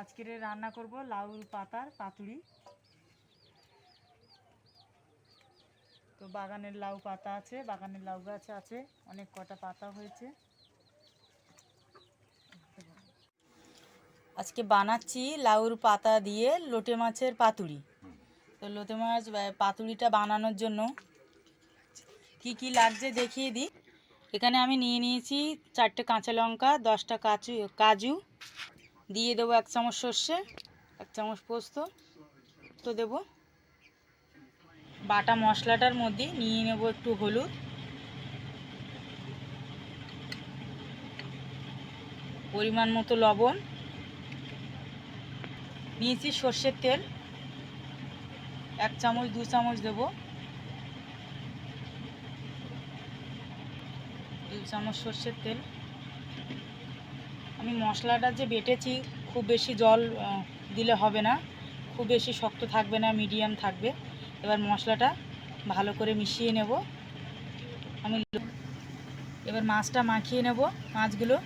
আজকের রান্না করব লাউ পাতার পাতুরি। তো বাগানের লাউ পাতা আছে, বাগানের লাউ গাছ আছে, অনেক কটা পাতা হয়েছে। আজকে বানাচ্ছি লাউর পাতা দিয়ে লোটে মাছের পাতুরি। তো লোটে মাছ বা পাতুরিটা বানানোর জন্য কি কি লাগছে দেখিয়ে দিই। এখানে আমি নিয়ে নিয়েছি চারটে কাঁচা লঙ্কা, দশটা কাজু কাজু দিয়ে দেবো এক চামচ সর্ষে, এক চামচ পোস্ত। তো দেবো। বাটা মশলাটার মধ্যে নিয়ে নেব একটু হলুদ। পরিমাণ মতো লবণ। নিয়েছি সর্ষের তেল। এক চামচ, দু চামচ দেব। দু চামচ সর্ষের তেল। আমি মশলাটা যে বেটেছি, খুব বেশি জল দিলে হবে না। খুব বেশি শক্ত থাকবে না, মিডিয়াম থাকবে। এবার মশলাটা ভালো করে মিশিয়ে নেব। আমি এবার মাছটা মাখিয়ে নেব মাছগুলো।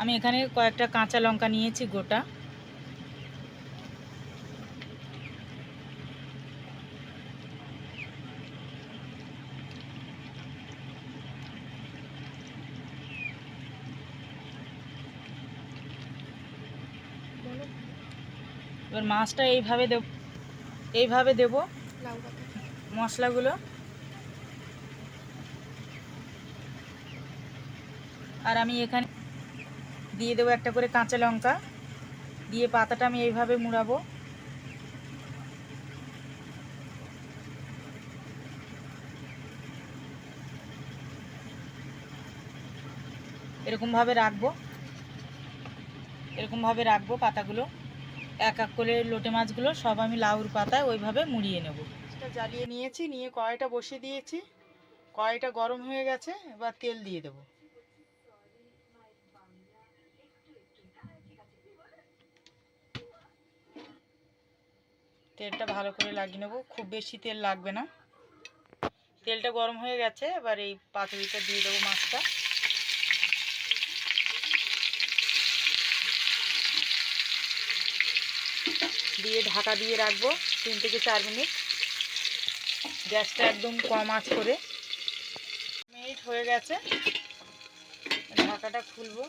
আমি এখানে কয়েকটা কাঁচা লঙ্কা নিয়েছি গোটা। এবার মাছটা এইভাবে দেব এইভাবে দেব মশলাগুলো। আর আমি এখানে দিয়ে দেবো একটা করে কাঁচা লঙ্কা, দিয়ে পাতাটা আমি এইভাবে মুড়াবো। এরকমভাবে রাখব এরকমভাবে রাখব পাতাগুলো। এক এক করে লোটে মাছগুলো সব আমি লাউর পাতায় ওইভাবে মুড়িয়ে নেব। জ্বালিয়ে নিয়েছি, নিয়ে কড়াইটা বসিয়ে দিয়েছি। কড়াইটা গরম হয়ে গেছে, এবার তেল দিয়ে দেবো। তেলটা ভালো করে লাগিয়ে নেব, খুব বেশি তেল লাগবে না। তেলটা গরম হয়ে গেছে, এবার এই পাতুরিটা দিয়ে দেবো মাছটা। দিয়ে ঢাকা দিয়ে রাখব তিন থেকে চার মিনিট। গ্যাসটা একদম কম আঁচ করে। মিনিট হয়ে গেছে। ঢাকাটা খুলবো।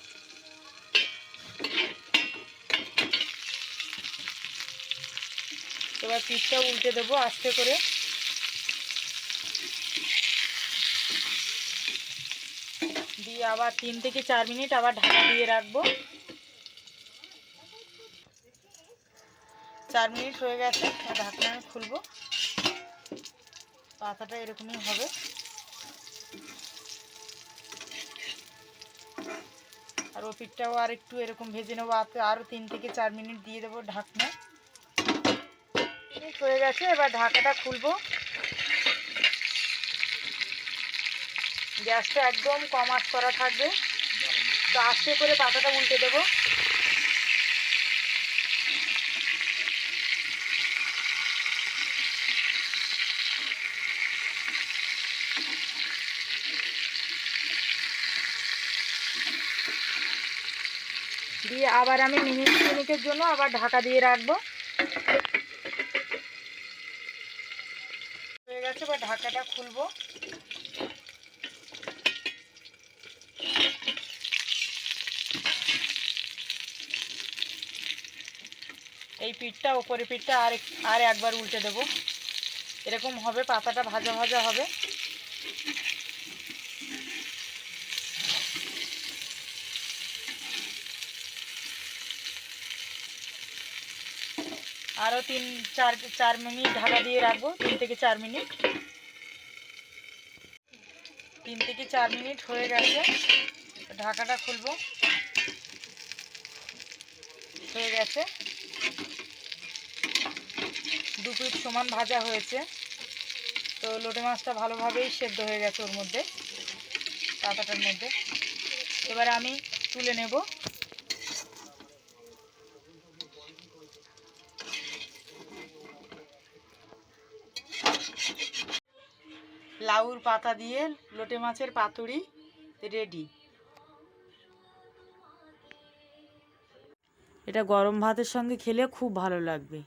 এবার পিঠটা উল্টে দেবো আস্তে করে। দিয়ে আবার তিন থেকে চার মিনিট আবার ঢাকা দিয়ে রাখব। চার মিনিট হয়ে গেছে ঢাকনা আমি খুলবো। পাতাটা এরকমই হবে। আর ও পিঠটাও আর একটু এরকম ভেজে নেব আরও তিন থেকে চার মিনিট দিয়ে দেবো ঢাকনা। হয়ে গেছে, এবার ঢাকাটা খুলবো। গ্যাসটা একদম কম আঁচ করা থাকবে। তো আস্তে করে পাতাটা উল্টে দেবো। দিয়ে আবার আমি মিনিট মিনিটের জন্য আবার ঢাকা দিয়ে রাখব। হয়ে গেছে, এবার ঢাকাটা খুলবো। এই পিঠটা ওপরে পিঠটা আর আর একবার উল্টে দেব। এরকম হবে, পাতাটা ভাজা ভাজা হবে। আরও তিন, চার চার মিনিট ঢাকা দিয়ে রাখব, তিন থেকে চার মিনিট। তিন থেকে চার মিনিট হয়ে গেছে। ঢাকাটা খুলবো। হয়ে গেছে। দু পিঠ সমান ভাজা হয়েছে। তো লোটে মাছটা ভালোভাবেই সেদ্ধ হয়ে গেছে ওর মধ্যে, পাতাটার মধ্যে। এবার আমি তুলে নেব। লাউর পাতা দিয়ে লোটে মাছের পাতুরি রেডি। এটা গরম ভাতের সঙ্গে খেলে খুব ভালো লাগবে।